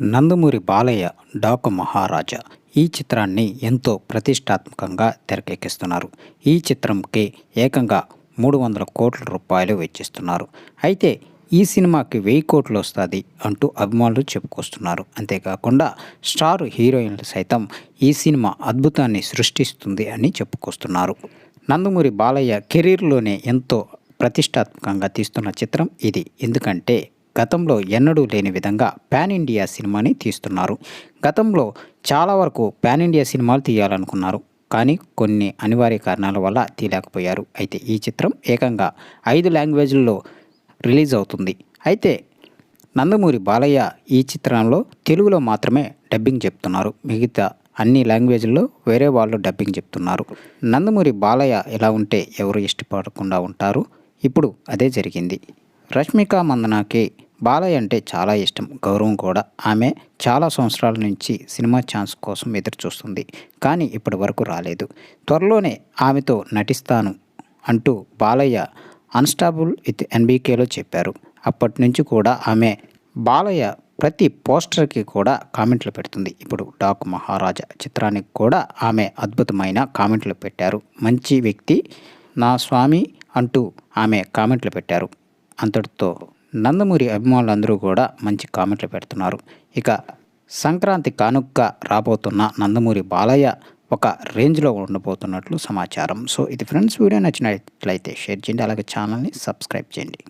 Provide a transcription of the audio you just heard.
నందమూరి బాలయ్య డాకు మహారాజా ఈ చిత్రాన్ని ఎంతో ప్రతిష్టాత్మకంగా తెరకెక్కిస్తున్నారు. ఈ చిత్రంకి ఏకంగా మూడు వందల కోట్ల రూపాయలు వెచ్చిస్తున్నారు. అయితే ఈ సినిమాకి వెయ్యి కోట్లు వస్తుంది అంటూ అభిమానులు చెప్పుకొస్తున్నారు. అంతేకాకుండా స్టార్ హీరోయిన్లు సైతం ఈ సినిమా అద్భుతాన్ని సృష్టిస్తుంది అని చెప్పుకొస్తున్నారు. నందమూరి బాలయ్య కెరీర్లోనే ఎంతో ప్రతిష్టాత్మకంగా తీస్తున్న చిత్రం ఇది. ఎందుకంటే గతంలో ఎన్నడూ లేని విధంగా పాన్ ఇండియా సినిమాని తీస్తున్నారు. గతంలో చాలా వరకు పాన్ ఇండియా సినిమాలు తీయాలనుకున్నారు. కానీ కొన్ని అనివార్య కారణాల వల్ల తీయలేకపోయారు. అయితే ఈ చిత్రం ఏకంగా ఐదు లాంగ్వేజ్ల్లో రిలీజ్ అవుతుంది. అయితే నందమూరి బాలయ్య ఈ చిత్రంలో తెలుగులో మాత్రమే డబ్బింగ్ చెప్తున్నారు. మిగతా అన్ని లాంగ్వేజ్ల్లో వేరే వాళ్ళు డబ్బింగ్ చెప్తున్నారు. నందమూరి బాలయ్య ఎలా ఉంటే ఎవరు ఇష్టపడకుండా ఉంటారు? ఇప్పుడు అదే జరిగింది. రష్మిక మందనాకి బాలయ్య అంటే చాలా ఇష్టం. గౌరవం కూడా. ఆమె చాలా సంవత్సరాల నుంచి సినిమా ఛాన్స్ కోసం ఎదురు చూస్తుంది కానీ ఇప్పటి వరకు రాలేదు. త్వరలోనే ఆమెతో నటిస్తాను అంటూ బాలయ్య అన్స్టాబుల్ విత్ ఎన్బీకేలో చెప్పారు. అప్పటి నుంచి కూడా ఆమె బాలయ్య ప్రతి పోస్టర్కి కూడా కామెంట్లు పెడుతుంది. ఇప్పుడు డాక్ మహారాజా చిత్రానికి కూడా ఆమె అద్భుతమైన కామెంట్లు పెట్టారు. మంచి వ్యక్తి నా స్వామి అంటూ ఆమె కామెంట్లు పెట్టారు. అంతటితో నందమూరి అభిమానులందరూ కూడా మంచి కామెంట్లు పెడుతున్నారు. ఇక సంక్రాంతి కానుక్క రాబోతున్న నందమూరి బాలయ్య ఒక రేంజ్లో ఉండబోతున్నట్లు సమాచారం. సో ఇది ఫ్రెండ్స్ వీడియో నచ్చినట్లయితే షేర్ చేయండి. అలాగే ఛానల్ని సబ్స్క్రైబ్ చేయండి.